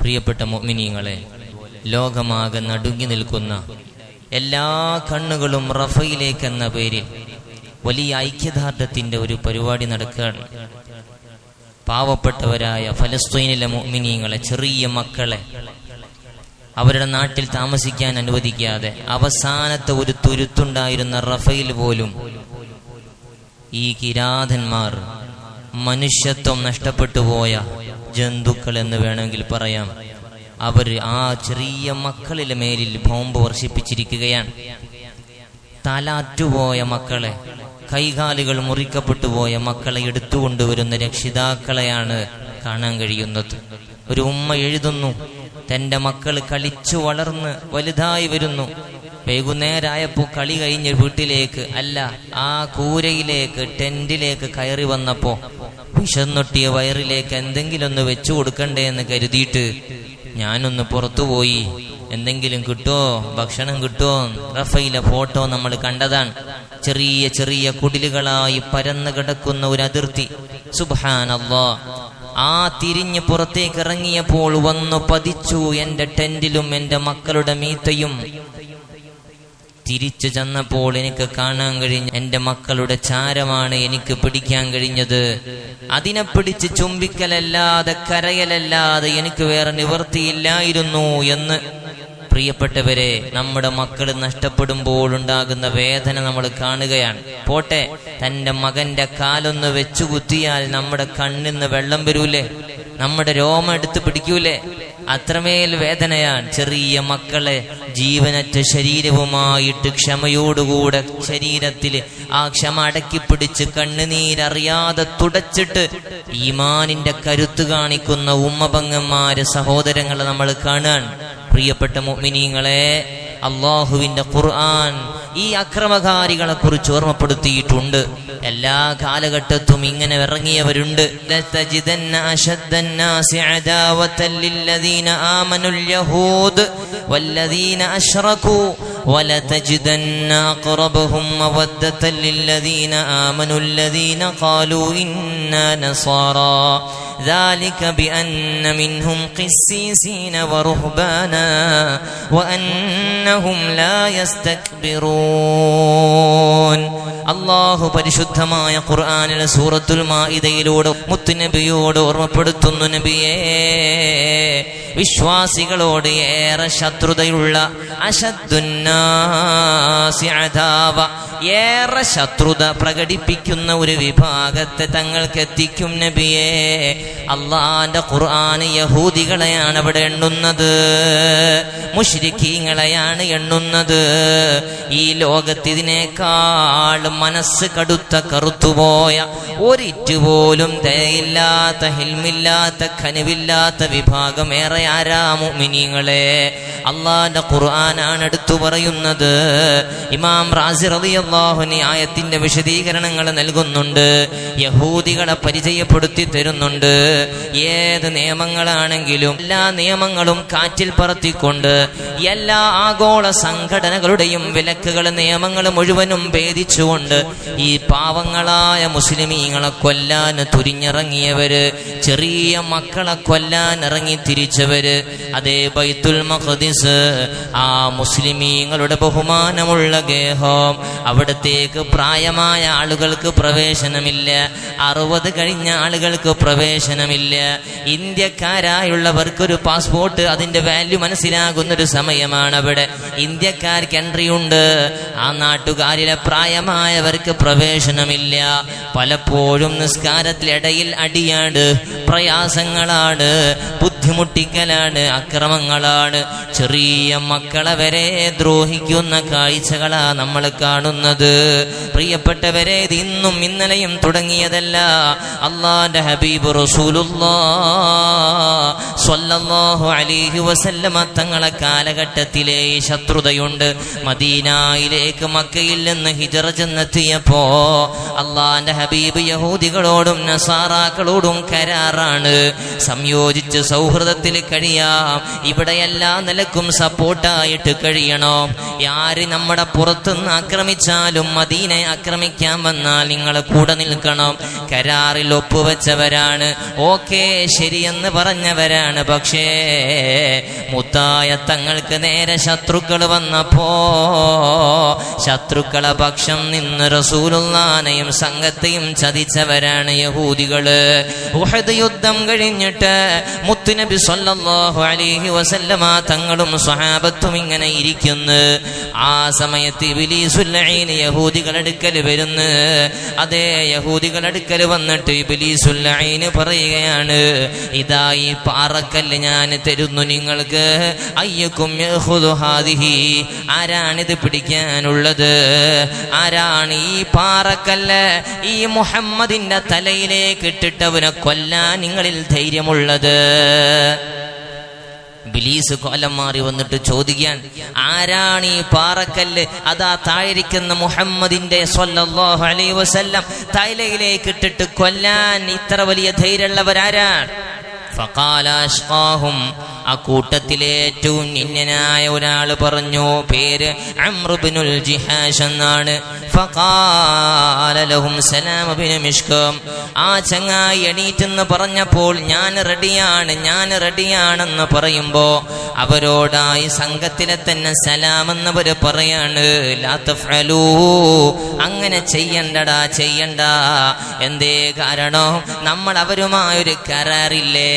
പ്രിയപ്പെട്ട മൊമിനിയങ്ങളെ ലോകമാകെ നടുങ്ങി നിൽക്കുന്ന എല്ലാ കണ്ണുകളും റഫയിലേക്ക് എന്ന പേരിൽ വലിയ ഐക്യദാർഢ്യത്തിന്റെ ഒരു പരിപാടി നടക്കുകയാണ്. പാവപ്പെട്ടവരായ ഫലസ്തീനിലെ മൊമിനിയങ്ങളെ ചെറിയ മക്കളെ അവരുടെ നാട്ടിൽ താമസിക്കാൻ അനുവദിക്കാതെ അവസാനത്തെ ഒരു തുരുത്തുണ്ടായിരുന്ന റഫയിൽ പോലും ഈ കിരാതന്മാർ മനുഷ്യത്വം നഷ്ടപ്പെട്ടു പോയ ജന്തുക്കൾ എന്ന് വേണമെങ്കിൽ പറയാം. അവർ ആ ചെറിയ മക്കളിലെ മേലിൽ ബോംബ് വർഷിപ്പിച്ചിരിക്കുകയാണ്. തലാറ്റുപോയ മക്കളെ കൈകാലുകൾ മുറിക്കപ്പെട്ടു പോയ മക്കളെ എടുത്തുകൊണ്ടുവരുന്ന രക്ഷിതാക്കളെയാണ് കാണാൻ കഴിയുന്നത്. ഒരു ഉമ്മ എഴുതുന്നു തന്റെ മക്കൾ കളിച്ചു വളർന്ന് വലുതായി വരുന്നു. വൈകുന്നേരായപ്പോ കളി കഴിഞ്ഞ് വീട്ടിലേക്ക് അല്ല ആ കൂരയിലേക്ക് ടെന്റിലേക്ക് കയറി വന്നപ്പോ വിശന്നൊട്ടിയ വയറിലേക്ക് എന്തെങ്കിലും ഒന്ന് വെച്ചു കൊടുക്കണ്ടേ എന്ന് കരുതിയിട്ട് ഞാനൊന്ന് പുറത്തുപോയി എന്തെങ്കിലും കിട്ടുമോ ഭക്ഷണം കിട്ടുമോ റഫയിലെ ഫോട്ടോ നമ്മൾ കണ്ടതാണ്. ചെറിയ ചെറിയ കുടിലുകളായി പരന്നു കിടക്കുന്ന ഒരു അതിർത്തി. സുബാനല്ലോ ആ തിരിഞ്ഞ് പുറത്തേക്ക് ഇറങ്ങിയപ്പോൾ വന്നു പതിച്ചു എന്റെ ടെന്റിലും എന്റെ മക്കളുടെ മീത്തയും. തിരിച്ചു ചെന്നപ്പോൾ എനിക്ക് കാണാൻ കഴിഞ്ഞ എന്റെ മക്കളുടെ ചാരമാണ് എനിക്ക് പിടിക്കാൻ കഴിഞ്ഞത്. അതിനെ പിടിച്ച് ചുംബിക്കലല്ലാതെ കരയലല്ലാതെ എനിക്ക് വേറെ നിവർത്തിയില്ലായിരുന്നു എന്ന്. പ്രിയപ്പെട്ടവരെ നമ്മുടെ മക്കൾ നഷ്ടപ്പെടുമ്പോൾ ഉണ്ടാകുന്ന വേദന നമ്മൾ കാണുകയാണ്. പോട്ടെ തന്റെ മകന്റെ കാലൊന്ന് വെച്ചു കുത്തിയാൽ നമ്മുടെ കണ്ണിന്ന് വെള്ളം വരൂലേ? നമ്മുടെ രോമം എടുത്ത് പിടിക്കൂലേ? അത്രമേൽ വേദനയാണ്. ചെറിയ മക്കളെ ജീവനറ്റ ശരീരവുമായിട്ട് ക്ഷമയോടുകൂടെ ശരീരത്തിൽ ആ ക്ഷമ അടക്കിപ്പിടിച്ച് കണ്ണുനീരറിയാതെ തുടച്ചിട്ട് ഈമാനിന്റെ കരുത്ത് കാണിക്കുന്ന ഉമ്മപങ്ങന്മാര് സഹോദരങ്ങളെ നമ്മൾ കാണാൻ. പ്രിയപ്പെട്ട മുഅ്മിനീങ്ങളെ അള്ളാഹുവിന്റെ ഖുർആൻ ഈ അക്രമകാരികളെ കുറിച്ച് ഓർമ്മപ്പെടുത്തിയിട്ടുണ്ട്. എല്ലാ കാലഘട്ടത്തും ഇങ്ങനെ ഇറങ്ങിയവരുണ്ട്. ആമനുൽ യഹൂദ് വല്ലദീന അശ്റകൂ ولتجدن أقربهم مودة للذين آمنوا الذين قالوا إنا نصارى ذلك بأن منهم قسيسين ورهبانا وأنهم لا يستكبرون അള്ളാഹു പരിശുദ്ധമായ ഖുർആാനിലെ സൂറത്തുൽ മാഇദയിലൂടെ മുത്തുനബിയോട് ഓർമ്മപ്പെടുത്തുന്നു നബിയേ വിശ്വാസികളോട് ഏറെ ശത്രുതയുള്ള അശദ്ദുന്നാസി അദാവ ഏറെ ശത്രുത പ്രകടിപ്പിക്കുന്ന ഒരു വിഭാഗത്തെ തങ്ങൾക്ക് എത്തിക്കും നബിയേ. അള്ളാന്റെ ഖുർആൻ യഹൂദികളെയാണ് അവിടെ എണ്ണുന്നത്. മുഷ്രിഖീങ്ങളെയാണ് എണ്ണുന്നത്. ഈ ലോകത്തിതിനേക്കാൾ മനസ്സ് കടുത്ത കറുത്തുപോയ ഒരിറ്റുപോലും ദയയില്ലാത്ത ഹിൽമില്ലാത്ത കനിവില്ലാത്ത വിഭാഗം ഏറെ ആരാമുമിനിങ്ങളെ അള്ളാന്റെ ഖുർആനാണ് എടുത്തു പറയുന്നത്. ഇമാം റാസി റളിയല്ലാഹുനി ആയത്തിന്റെ വിശദീകരണങ്ങൾ നൽകുന്നുണ്ട്. യഹൂദികളെ പരിചയപ്പെടുത്തി തരുന്നുണ്ട്. ഏത് നിയമങ്ങളാണെങ്കിലും എല്ലാ നിയമങ്ങളും കാറ്റിൽ പറത്തിക്കൊണ്ട് എല്ലാ ആഗോള സംഘടനകളുടെയും വിലക്കുകൾ നിയമങ്ങൾ മുഴുവനും ഭേദിച്ചുകൊണ്ട് ഈ പാവങ്ങളായ മുസ്ലിമീങ്ങളെ കൊല്ലാൻ തുരിഞ്ഞിറങ്ങിയവര് ചെറിയ മക്കളെ കൊല്ലാൻ ഇറങ്ങി തിരിച്ചവര് അതേ ബൈത്തുൽ മഖദിസ്. ആ മുസ്ലിമീങ്ങളുടെ ബഹുമാനമുള്ള ഗേഹം. അവിടത്തേക്ക് പ്രായമായ ആളുകൾക്ക് പ്രവേശനമില്ല. അറുപത് കഴിഞ്ഞ ആളുകൾക്ക് പ്രവേശനമില്ല. ഇന്ത്യക്കാരായുള്ളവർക്കൊരു പാസ്പോർട്ട് അതിന്റെ വാല്യൂ മനസ്സിലാകുന്ന ഒരു സമയമാണ് അവിടെ ഇന്ത്യക്കാർക്ക് എൻട്രി ഉണ്ട് ആ നാട്ടുകാരിലെ പ്രായമായവർക്ക് പ്രവേശനമില്ല. പലപ്പോഴും നിസ്കാരത്തിലിടയിൽ അടിയാണ് പ്രയാസങ്ങളാണ്. ബുദ്ധിമുട്ടിക്കലാണ് അക്രമങ്ങളാണ്. ചെറിയ മക്കളെ വരെ ദ്രോഹിക്കുന്ന കാഴ്ചകളാ നമ്മൾ കാണുന്നത്. പ്രിയപ്പെട്ടവരെ ഇത് ഇന്നും ഇന്നലെയും തുടങ്ങിയതല്ല. അള്ളാന്റെ ഹബീബ് റസൂലുള്ളാ സ്വല്ലല്ലാഹു അലൈഹി വസല്ലമ തങ്ങളെ കാലഘട്ടത്തിലെ ശത്രുതയുണ്ട്. മദീനായിലേക്ക് മക്കയിൽ നിന്ന് ഹിജറ ചെന്നെത്തിയപ്പോ അള്ളാന്റെ ഹബീബ് യഹൂദികളോടും നസാറാക്കളോടും കരാറാണ്. സംയോജിച്ച് സൗഹൃദത്തിൽ കഴിയാം. ഇവിടെ എല്ലാ നിലക്കും സപ്പോർട്ടായിട്ട് കഴിയണോ. ആര് നമ്മുടെ പുറത്തുനിന്ന് ആക്രമിച്ചാലും മദീനെ ആക്രമിക്കാൻ വന്നാൽ നിങ്ങൾ കൂടെ നിൽക്കണം. കരാറിൽ ഒപ്പുവെച്ചവരാണ്. ഓക്കെ ശരിയെന്ന് പറഞ്ഞവരാണ്. പക്ഷേ മുത്തായ തങ്ങൾക്ക് നേരെ ശത്രുക്കൾ വന്നപ്പോ ശത്രുക്കളെ പക്ഷം നിന്ന് റസൂലുല്ലാനയും സംഘത്തെയും ചതിച്ചവരാണ് യഹൂദികൾ. യുദ്ധം കഴിഞ്ഞിട്ട് മുത്തുനബി സല്ലല്ലാഹു അലൈഹി വസല്ലമ തങ്ങളും സ്വഹാബത്തും ഇങ്ങനെ ഇരിക്കുന്നു. ആ സമയത്ത് യഹൂദികൾ അടുക്കൽ വരുന്നു. അതേ യഹൂദികൾ അടുക്കൽ വന്നിട്ട് ഇബ്ലീസുൽ ലഈൻ പറയുകയാണ് ഇതാ ഈ പാറക്കല്ല് ഞാൻ തരുന്നു നിങ്ങൾക്ക്. അയ്യക്കും ഹാദിഹി. ആരാണിത് പിടിക്കാനുള്ളത്? ആരാണ് ഈ പാറക്കല്ല് ഈ മുഹമ്മദിന്റെ തലയിലേക്ക് ഇട്ടിട്ടവനെ കൊല്ലാൻ നിങ്ങളിൽ ധൈര്യമുള്ളത്? ബിലീസ് കോലം മാറി വന്നിട്ട് ചോദിക്കാൻ ആരാണ് ഈ പാറക്കല്ല്? അതാ താഴെയിരിക്കുന്ന മുഹമ്മദിന്റെ അലൈഹി വസല്ലം. തൈലയിലേക്ക് ഇട്ടിട്ട് കൊല്ലാൻ ഇത്ര വലിയ ധൈര്യമുള്ളവരാരാണ്? ആ കൂട്ടത്തിലെ ഏറ്റവും നിന്യനായ ഒരാൾ പറഞ്ഞു പേര് അമ്രുബിനുൽ ജിഹാഷ് എന്നാണ്. ആ ചങ്ങായി എണീറ്റെന്ന് പറഞ്ഞപ്പോൾ ഞാൻ റെഡിയാണ് ഞാൻ റെഡിയാണെന്ന് പറയുമ്പോ അവരോടായി സംഘത്തിലെ തന്നെ സലാമെന്നവര് പറയാണ് അങ്ങനെ ചെയ്യണ്ടടാ ചെയ്യണ്ട. എന്തേ കാരണം? നമ്മൾ അവരുമായൊരു കരാറില്ലേ?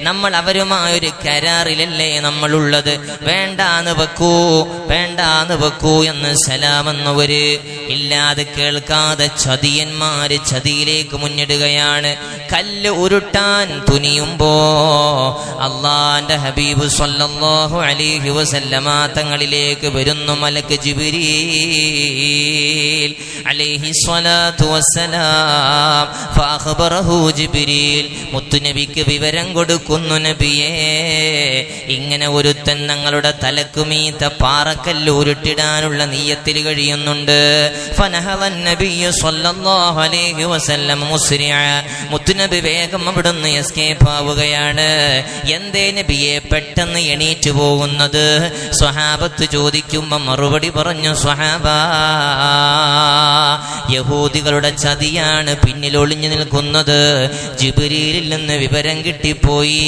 നമ്മൾ അവരുമായൊരു കരാറിലല്ലേ നമ്മളുള്ളത്? വേണ്ടാന്ന് വെക്കൂ വേണ്ടാന്ന് വെക്കൂ എന്ന് സലാമെന്നവര് ഇല്ലാതെ കേൾക്കാതെ ചതിയന്മാര് ചതിയിലേക്ക് മുന്നിടുകയാണ്. കല്ല് ഉരുട്ടാൻ തുനിയുമ്പോ അള്ളാന്റെ ഹബീബ് സ്വല്ലല്ലാഹു അലൈഹി വസല്ലമ തങ്ങളിലേക്ക് വരുന്നു മലക്ക് ജിബ്രീൽ അലൈഹി സ്വലാത്തു വസ്സലാം. ഫഅഖ്ബറഹു ജിബ്രീൽ മുത്തുനബിക്ക് വിവരം കൊടുക്കുന്നു നബിയേ. ഇങ്ങനെ ഒരുത്തൻ ഞങ്ങളുടെ തലക്കുമീത്ത പാറക്കല്ല് ഉരുട്ടിടാനുള്ള നീയത്തിൽ കഴിയുന്നുണ്ട്. ഫനഹളൻ നബിയ്യു സല്ലല്ലാഹു അലൈഹി വസല്ലം മുസ്രിഅ. മുത്തുനബി വേഗം അവിടുന്ന് എസ്കേപ്പ് ആവുകയാണ്. എന്തേ നബിയെ പെട്ടെന്ന് എണീറ്റ് പോകുന്നത്? സ്വഹാബത്ത് ചോദിക്കുമ്പോ മറുപടി പറഞ്ഞു സ്വഹാബ യഹൂദികളുടെ ചതിയാണ് പിന്നിൽ ഒളിഞ്ഞു നിൽക്കുന്നത്. ജിബിരിയിൽ നിന്ന് വിവരം കിട്ടിപ്പോയി.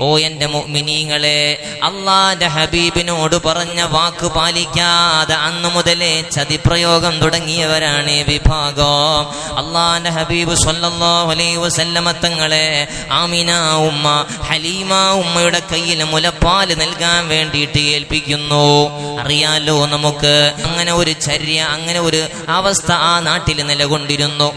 ഓ എന്റെ മുഅ്മിനീങ്ങളെ അള്ളാന്റെ ഹബീബിനോട് പറഞ്ഞ വാക്ക് പാലിക്കാതെ അന്നു മുതലേ ചതിപ്രയോഗം തുടങ്ങിയവരാണ് വിഭാഗം. അള്ളാന്റെ ഹബീബ് സ്വല്ലല്ലാഹു അലൈഹി വസല്ലമ തങ്ങളെ ആമിന ഉമ്മ ഹലീമ ഉമ്മയുടെ കയ്യിൽ മുലപ്പാൽ നൽകാൻ വേണ്ടിയിട്ട് ഏൽപ്പിക്കുന്നു. അറിയാലോ നമുക്ക് അങ്ങനെ ഒരു ചര്യ അങ്ങനെ ഒരു അവസ്ഥ ആ നാട്ടിൽ നിലകൊണ്ടിരുന്നു.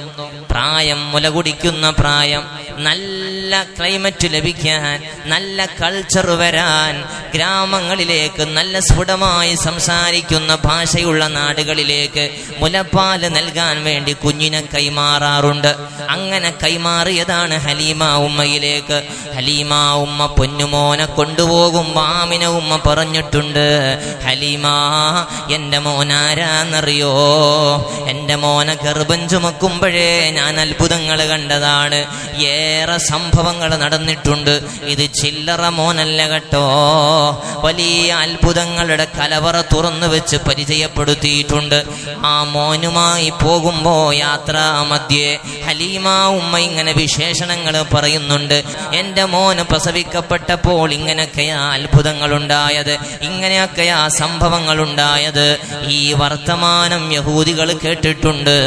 പ്രായം മുല കുടിക്കുന്ന പ്രായം. നല്ല ക്ലൈമറ്റ് ലഭിക്കാൻ നല്ല കൾച്ചർ വരാൻ ഗ്രാമങ്ങളിലേക്ക് നല്ല സ്ഫുടമായി സംസാരിക്കുന്ന ഭാഷയുള്ള നാടുകളിലേക്ക് മുലപ്പാൽ നൽകാൻ വേണ്ടി കുഞ്ഞിനെ കൈമാറാറുണ്ട്. അങ്ങനെ കൈമാറിയതാണ് ഹലീമ ഉമ്മയിലേക്ക്. ഹലീമ ഉമ്മ പൊന്നുമോനെ കൊണ്ടുപോകും മാമിന ഉമ്മ പറഞ്ഞിട്ടുണ്ട്. ഹലീമ എന്റെ മോനാരാന്നറിയോ? എന്റെ മോനെ ഗർഭം ചുമക്കുമ്പോഴേ ഞാൻ അത്ഭുതങ്ങൾ കണ്ടതാണ്. ഏറെ സംഭവങ്ങൾ നടന്നിട്ടുണ്ട്. ഇത് ചില്ലറ മോനല്ല കേട്ടോ. വലിയ അത്ഭുതങ്ങളുടെ കലവറ തുറന്നു വെച്ച് പരിചയപ്പെടുത്തിയിട്ടുണ്ട്. ആ മോനുമായി പോകുമ്പോ യാത്രാ മധ്യേ ഹലീമ ഉമ്മ ഇങ്ങനെ വിശേഷണങ്ങൾ പറയുന്നുണ്ട്. എന്റെ മോന് പ്രസവിക്കപ്പെട്ടപ്പോൾ ഇങ്ങനെയൊക്കെയാ അത്ഭുതങ്ങൾ ഉണ്ടായത് ഇങ്ങനെയൊക്കെയാ സംഭവങ്ങൾ ഉണ്ടായത് ഈ വർത്തമാനം യഹൂദികൾ കേട്ടിട്ടുണ്ട്.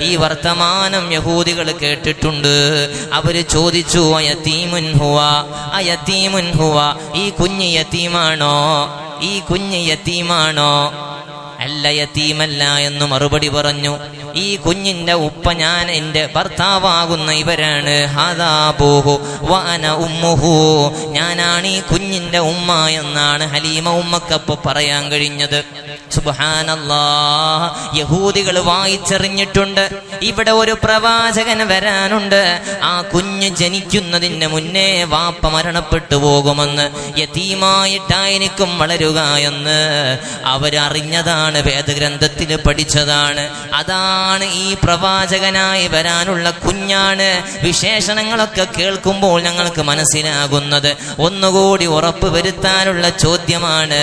ഈ വർത്തമാനം യഹൂദികൾ കേട്ടിട്ടുണ്ട്. അവർ ചോദിച്ചു ഹുവ അയതീമുൻ ഹുവ ഈ കുഞ്ഞ് യത്തീമാണോ ഈ കുഞ്ഞ് യത്തീമാണോ അല്ല യത്തീമല്ല എന്ന് മറുപടി പറഞ്ഞു. ഈ കുഞ്ഞിന്റെ ഉപ്പ ഞാൻ എന്റെ ഭർത്താവാകുന്ന ഇവരാണ്. ഹാദാബൂഹു വാന ഉമ്മുഹു. ഞാനാണ് ഈ കുഞ്ഞിന്റെ ഉമ്മ എന്നാണ് ഹലീമ ഉമ്മക്കപ്പ് പറയാൻ കഴിഞ്ഞത്. സുബാനല്ലാ യഹൂദികൾ വായിച്ചെറിഞ്ഞിട്ടുണ്ട്. ഇവിടെ ഒരു പ്രവാചകൻ വരാനുണ്ട്. ആ കുഞ്ഞ് ജനിക്കുന്നതിന് മുന്നേ വാപ്പ മരണപ്പെട്ടു പോകുമെന്ന്. യതീമായിട്ടായിരിക്കും വളരുക എന്ന് അവരറിഞ്ഞതാണ്. വേദഗ്രന്ഥത്തിൽ പഠിച്ചതാണ്. അതാണ് ഈ പ്രവാചകനായി വരാനുള്ള കുഞ്ഞാണ്. വിശേഷണങ്ങളൊക്കെ കേൾക്കുമ്പോൾ ഞങ്ങൾക്ക് മനസ്സിലാകുന്നത്. ഒന്നുകൂടി ഉറപ്പ് വരുത്താനുള്ള ചോദ്യമാണ്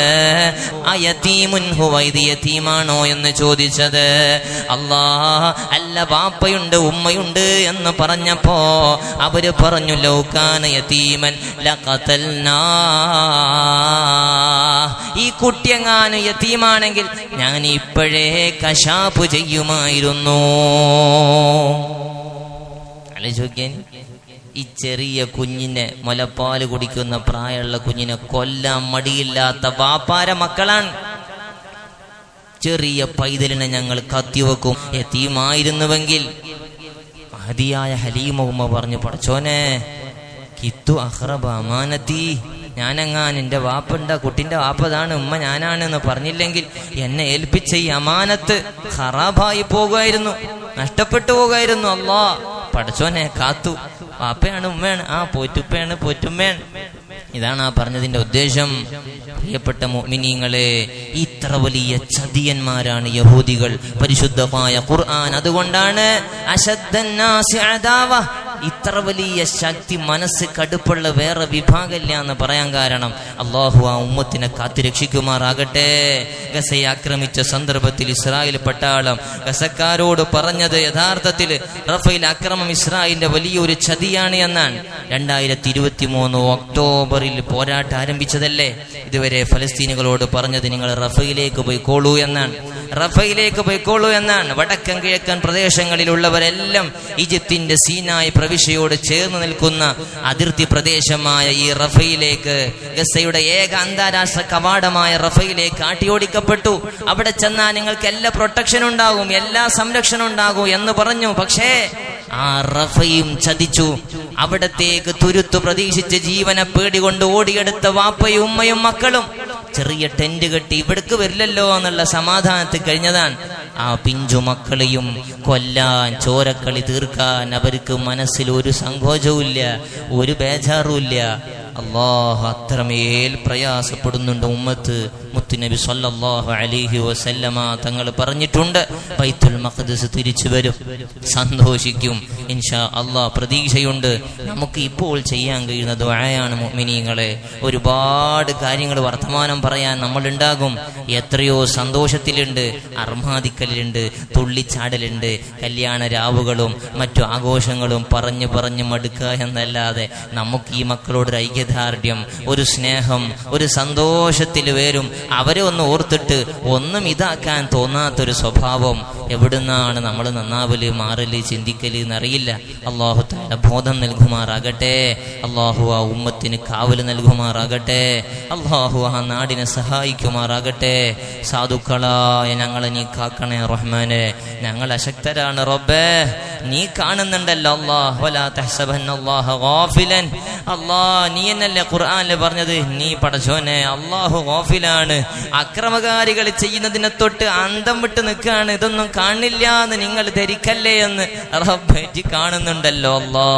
യതീമാണോ എന്ന് ചോദിച്ചത്? അല്ലാ അല്ല വാപ്പയുണ്ട് ഉമ്മയുണ്ട് എന്ന് പറഞ്ഞപ്പോ അവർ പറഞ്ഞു ലൗകാന യതീമൻ ഈ കുട്ടിയെങ്ങാനും യതീമാണെങ്കിൽ ഞാൻ ഇപ്പോഴേ കശാപ്പ് ചെയ്യുമായിരുന്നു. ഈ ചെറിയ കുഞ്ഞിനെ മുലപ്പാൽ കുടിക്കുന്ന പ്രായമുള്ള കുഞ്ഞിനെ കൊല്ലാൻ മടിയില്ലാത്ത വാപ്പാര മക്കളാണ് ചെറിയ പൈതലിനെ ഞങ്ങൾ കത്തിവെക്കും എത്തിയുമായിരുന്നുവെങ്കിൽ മഹതിയായ ഹലീമ ഉമ്മ പറഞ്ഞു പടച്ചോനെ കിത്തു അഹ്റബ അമാനത്തി ഞാനെങ്ങാൻ എന്റെ വാപ്പുണ്ട കുട്ടിന്റെ വാപ്പതാണ് ഉമ്മ ഞാനാണെന്ന് പറഞ്ഞില്ലെങ്കിൽ എന്നെ ഏൽപ്പിച്ച ഈ അമാനത്ത് ഖറാബായി പോകുമായിരുന്നു നഷ്ടപ്പെട്ടു പോകുമായിരുന്നു. അള്ളാ പഠിച്ചോനെ കാത്തു. വാപ്പയാണ് ഉമ്മയാണ്. ആ പോറ്റുപ്പയാണ് പോറ്റുമ്മയാണ്. ഇതാണ് ആ പറഞ്ഞതിന്റെ ഉദ്ദേശം. പ്രിയപ്പെട്ട മോമിനിങ്ങളെ ഇത്ര വലിയ ചതിയന്മാരാണ് യഹൂദികൾ. പരിശുദ്ധമായ ഖുർആൻ. അതുകൊണ്ടാണ് അശദ്ദന്നാസി അദാവ ഇത്ര വലിയ ശക്തി മനസ്സ് കടുപ്പുള്ള വേറെ വിഭാഗമില്ല എന്ന് പറയാൻ കാരണം അള്ളാഹു ആ ഉമ്മത്തിനെ കാത്തുരക്ഷിക്കുമാറാകട്ടെ ഗസയെ ആക്രമിച്ച സന്ദർഭത്തിൽ ഇസ്രായേൽ പട്ടാളം ഗസക്കാരോട് പറഞ്ഞത് യഥാർത്ഥത്തിൽ റഫേൽ അക്രമം ഇസ്രായേലിന്റെ വലിയൊരു ചതിയാണ് എന്നാണ്. രണ്ടായിരത്തി ഇരുപത്തി മൂന്ന് ഒക്ടോബറിൽ പോരാട്ടം ആരംഭിച്ചതല്ലേ? ഇതുവരെ ഫലസ്തീനുകളോട് പറഞ്ഞത് നിങ്ങൾ റഫയിലേക്ക് പോയിക്കോളൂ എന്നാണ്. റഫയിലേക്ക് പോയിക്കോളൂ എന്നാണ്. വടക്കൻ കിഴക്കൻ പ്രദേശങ്ങളിലുള്ളവരെല്ലാം ഈജിപ്തിന്റെ സീനായ് പ്രവിശ്യയോട് ചേർന്ന് നിൽക്കുന്ന അതിർത്തി പ്രദേശമായ ഈ റഫയിലേക്ക് ഗസയുടെ ഏക അന്താരാഷ്ട്ര കവാടമായ റഫയിലേക്ക് ആട്ടിയോടിക്കപ്പെട്ടു. അവിടെ ചെന്നാൽ നിങ്ങൾക്ക് എല്ലാ പ്രൊട്ടക്ഷൻ ഉണ്ടാകും എല്ലാ സംരക്ഷണം ഉണ്ടാകും എന്ന് പറഞ്ഞു. പക്ഷേ ആ റഫയും ചതിച്ചു. അവിടത്തേക്ക് തുരുത്തു പ്രതീക്ഷിച്ച് ജീവനെ പേടികൊണ്ട് ഓടിയെടുത്ത വാപ്പയും ഉമ്മയും മക്കളും. ചെറിയ ടെന്റ് കെട്ടി ഇവിടേക്ക് വരില്ലല്ലോ എന്നുള്ള സമാധാനത്തിൽ കഴിഞ്ഞതാണ്. ആ പിഞ്ചു മക്കളെയും കൊല്ലാൻ ചോരക്കളി തീർക്കാൻ അവർക്ക് മനസ്സിൽ ഒരു സങ്കോചവുമില്ല ഒരു ബേജാറുമില്ല. അള്ളാഹ് അത്രമേൽ പ്രയാസപ്പെടുന്നുണ്ട് ഉമ്മത്ത്. മുത്തുനബി സല്ലല്ലാഹു അലൈഹി വസല്ലമ തങ്ങൾ പറഞ്ഞിട്ടുണ്ട് ബൈത്തുൽ മഖ്ദസ് തിരിച്ചു വരും. സന്തോഷിക്കും. ഇൻഷാ അള്ളാ പ്രതീക്ഷയുണ്ട്. നമുക്ക് ഇപ്പോൾ ചെയ്യാൻ കഴിയുന്ന ദ്വായാണ് മിനിങ്ങളെ ഒരുപാട് കാര്യങ്ങൾ വർത്തമാനം പറയാൻ നമ്മളുണ്ടാകും. എത്രയോ സന്തോഷത്തിലുണ്ട്. അർമാദിക്കലുണ്ട് തുള്ളിച്ചാടലുണ്ട് കല്യാണ രാവുകളും മറ്റു ആഘോഷങ്ങളും പറഞ്ഞു പറഞ്ഞു മടുക്കുക എന്നല്ലാതെ നമുക്ക് ഈ മക്കളോട് ഒരു ഐക്യദാർഢ്യം ഒരു സ്നേഹം ഒരു സന്തോഷത്തിൽ വരും. അവരെ ഒന്ന് ഓർത്തിട്ട് ഒന്നും ഇതാക്കാൻ തോന്നാത്തൊരു സ്വഭാവം എവിടുന്നാണ് നമ്മൾ നന്നാവൽ മാറൽ ചിന്തിക്കൽ എന്നറിയില്ല. അള്ളാഹു താല ബോധം നൽകുമാറാകട്ടെ. അള്ളാഹു ആ ഉമ്മത്തിന് കാവൽ നൽകുമാറാകട്ടെ. അള്ളാഹു ആ നാടിനെ സഹായിക്കുമാറാകട്ടെ. സാധുക്കളായ ഞങ്ങളെ നീ കാക്കണേ റഹ്മാനെ. ഞങ്ങൾ അശക്തരാണ് റബ്ബേ. നീ കാണുന്നുണ്ടല്ലോ അല്ലാഹ് നീ എന്നല്ലേ ഖുർആനിൽ പറഞ്ഞത്? നീ പടച്ചോനെ അള്ളാഹു ഗാഫിലാണ്. അക്രമകാരികൾ ചെയ്യുന്നതിനെ തൊട്ട് അന്തം വിട്ട് നിൽക്കുകയാണ്. ഇതൊന്നും കാണില്ല എന്ന് നിങ്ങൾ ധരിക്കല്ലേ എന്ന് റബ്ബേറ്റി കാണുന്നുണ്ടല്ലോ അല്ലാ.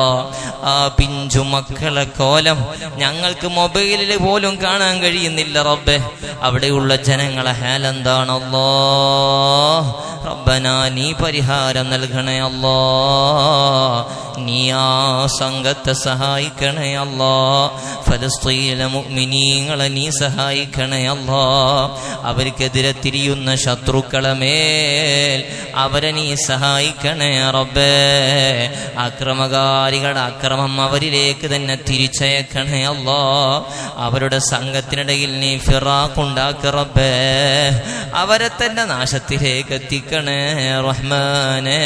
ആ പിഞ്ചു മക്കളെ കോലം ഞങ്ങൾക്ക് മൊബൈലിൽ പോലും കാണാൻ കഴിയുന്നില്ല റബ്ബെ. അവിടെയുള്ള ജനങ്ങളെ ഹാലെന്താണല്ലോ റബ്ബനാ നീ പരിഹാരം നൽകണേ അല്ലോ. നീ ആ സംഘത്തെ സഹായിക്കണേ അല്ലോ. ഫലസ്തീന മുഗ്മിനീങ്ങളെ നീ സഹായിക്കണേ അല്ലോ. അവർക്കെതിരെ തിരിയുന്ന ശത്രുക്കളെ മേൽ അവരെ നീ സഹായിക്കണേ റബ്ബേ. അക്രമകാരികളുടെ അക്രമം അവരിലേക്ക് തന്നെ തിരിച്ചയക്കണേ അല്ലോ. അവരുടെ സംഘത്തിനിടയിൽ നീ ഫിറാഖുണ്ടാക്ക റബ്ബേ. അവരെ തന്നെ നാശത്തിലേക്ക് എത്തിക്കണേ റഹ്മാനേ.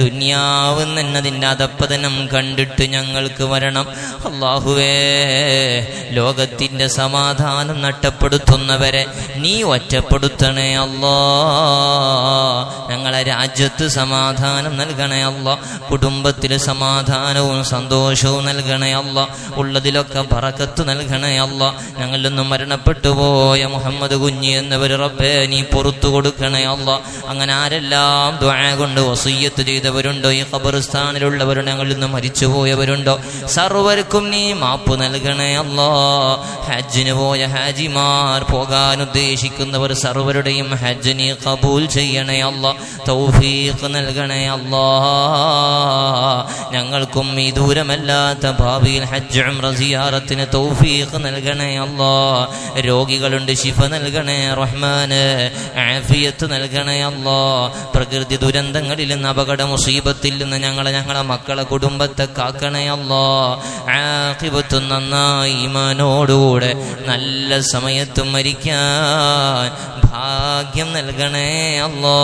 ദുന്യാവ് എന്നതിന്റെ അതപ്പതനം കണ്ടിട്ട് ഞങ്ങൾക്ക് വരണം. അള്ളാഹുവേ ലോകത്തിന്റെ സമാധാനം നഷ്ടപ്പെട്ട ഒറ്റപ്പെടുത്തുന്നവരെ നീ ഒറ്റപ്പെടുത്തണേ അല്ലോ. ഞങ്ങളെ രാജ്യത്ത് സമാധാനം നൽകണേ അല്ലോ. കുടുംബത്തിൽ സമാധാനവും സന്തോഷവും നൽകണേ അല്ലോ. ഉള്ളതിലൊക്കെ പറക്കത്ത് നൽകണേ അല്ലോ. ഞങ്ങളിൽ നിന്നും മരണപ്പെട്ടു പോയ മുഹമ്മദ് കുഞ്ഞി എന്നവർ റബ്ബേ നീ പുറത്തു കൊടുക്കണേ അല്ലോ. അങ്ങനെ ആരെല്ലാം ദ്വാ കൊണ്ട് വസീയത്ത് ചെയ്തവരുണ്ടോ? ഈ ഖബർസ്ഥാനിലുള്ളവരുണ്ട് ഞങ്ങളിൽ നിന്ന് മരിച്ചുപോയവരുണ്ടോ സർവർക്കും നീ മാപ്പ് നൽകണേ അല്ലോ. ഹജ്ജിന് പോയ ഹാജിമാർ പോകാൻ ഉദ്ദേശിക്കുന്നവർ സർവരുടെയും ഹജ്ജിനെ കബൂൽ ചെയ്യണേ അല്ല തൗഫീഖ് നൽകണേ അല്ല. ഞങ്ങൾക്കും ഈ ദൂരമല്ലാത്ത ഭാവിയിൽ ഹജ്ജ് റസിയാറത്തിന് സിയാറത്തിന് തൗഫീഖ് നൽകണേ അല്ല. രോഗികളുണ്ട് ശിഫ നൽകണേ റഹ്മാന് ആഫിയത്ത് നൽകണേ അല്ല. പ്രകൃതി ദുരന്തങ്ങളിൽ നിന്ന് അപകട മുസീബത്തിൽ നിന്ന് ഞങ്ങളെ ഞങ്ങളെ മക്കളെ കുടുംബത്തെ കാക്കണേ അല്ലോ. ആഖിബത്ത് നന്നായി ഈമാനോടുകൂടെ നല്ല സമയത്ത് മരിക്കാൻ ഭാഗ്യം നൽകണേ അല്ലോ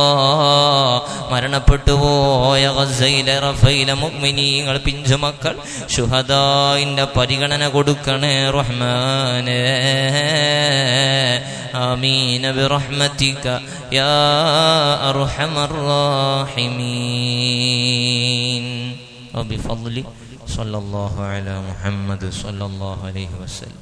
മരണപ്പെട്ടു പോയ ഗസയിലെ റഫയിലെ മുഗ്മിനീങ്ങൾ പിഞ്ചുമക്കൾ ശുഹദായിന്റെ പരിഗണന കൊടുക്കണേ റഹ്മാനേ آمين برحمتك يا أرحم الراحمين وبفضل صلى الله على محمد صلى الله عليه وسلم